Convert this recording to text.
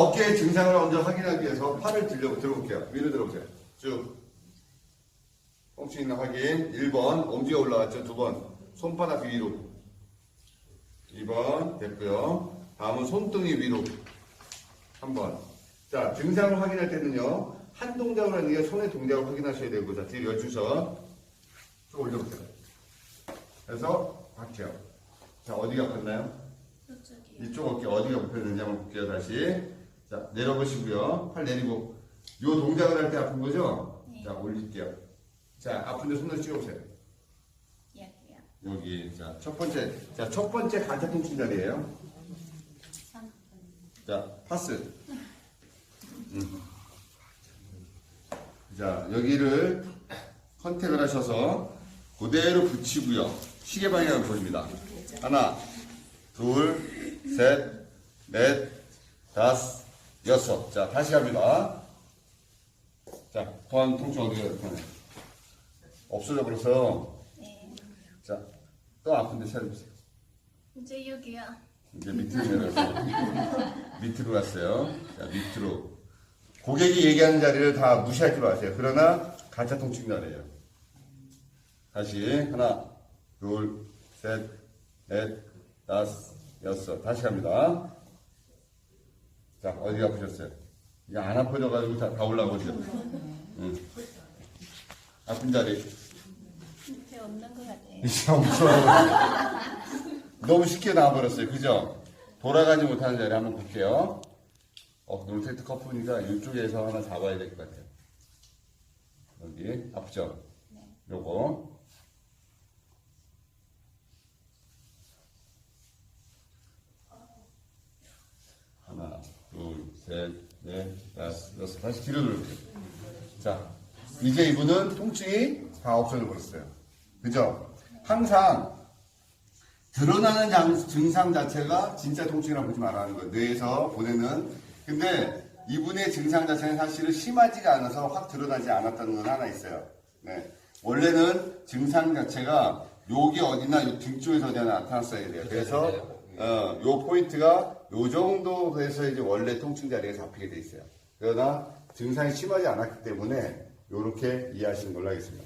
어깨의 증상을 먼저 확인하기 위해서 팔을 들려, 들어볼게요. 위로 들어보세요. 쭉. 통증 있는 확인. 1번, 엄지가 올라갔죠. 2번, 손바닥 위로. 2번, 됐고요. 다음은 손등이 위로. 3번. 자, 증상을 확인할 때는요, 한 동작을 하는 게 손의 동작을 확인하셔야 되고, 자, 뒤로 여주셔. 쭉 올려보세요. 그래서, 할게요. 자, 어디가 아팠나요? 이쪽 어깨 어디가 불편했는지 한번 볼게요 다시 자 내려보시고요 팔 내리고 요 동작을 할 때 아픈 거죠? 네. 자 올릴게요 자 아픈데 손을 찍어보세요 여기요. 여기 자 첫 번째 자 첫 번째 간접 통증 자리예요 3분. 자 파스 음. 자 여기를 컨택을 하셔서 그대로 붙이고요 시계 방향을 보입니다 하나 둘 셋 넷 다섯 여섯 자 다시 갑니다 자 더한 통증 어디가 나타나요 없어져 버려서 네. 자또 아픈데 찾아보세요 이제 여기요. 이제 밑으로 내려서 밑으로 갔어요. 자, 밑으로. 고객이 얘기하는 자리를 다 무시할 줄 아세요. 그러나 가짜 통증 자리예요. 다시 하나, 둘, 셋, 넷, 다섯, 여섯. 다시 갑니다. 자, 어디 아프셨어요? 이게 안 아파져가지고 다, 다 올라오죠. 응. 아픈 자리. 밑에 없는 것 같아요. 이제 너무 쉽게 나와버렸어요. 그죠? 돌아가지 못하는 자리 한번 볼게요. 어, 놀테트 커프니까 이쪽에서 하나 잡아야 될 것 같아요. 여기, 아프죠? 요거. 하나, 둘, 셋, 넷, 다시 뒤로 돌릴게요. 자, 이제 이분은 통증이 다 없어져 버렸어요. 그죠? 항상 드러나는 장- 증상 자체가 진짜 통증이라고 보지 말라는 거예요. 뇌에서 보내는. 근데 이분의 증상 자체는 사실은 심하지가 않아서 확 드러나지 않았다는 건 하나 있어요. 네. 원래는 증상 자체가 여기 어디나 요등 쪽에서 어디나 나타났어야 돼요. 그래서 어, 요 포인트가 요 정도 돼서 이제 원래 통증 자리가 잡히게 돼 있어요. 그러나 증상이 심하지 않았기 때문에 이렇게 이해하시는 걸로 하겠습니다.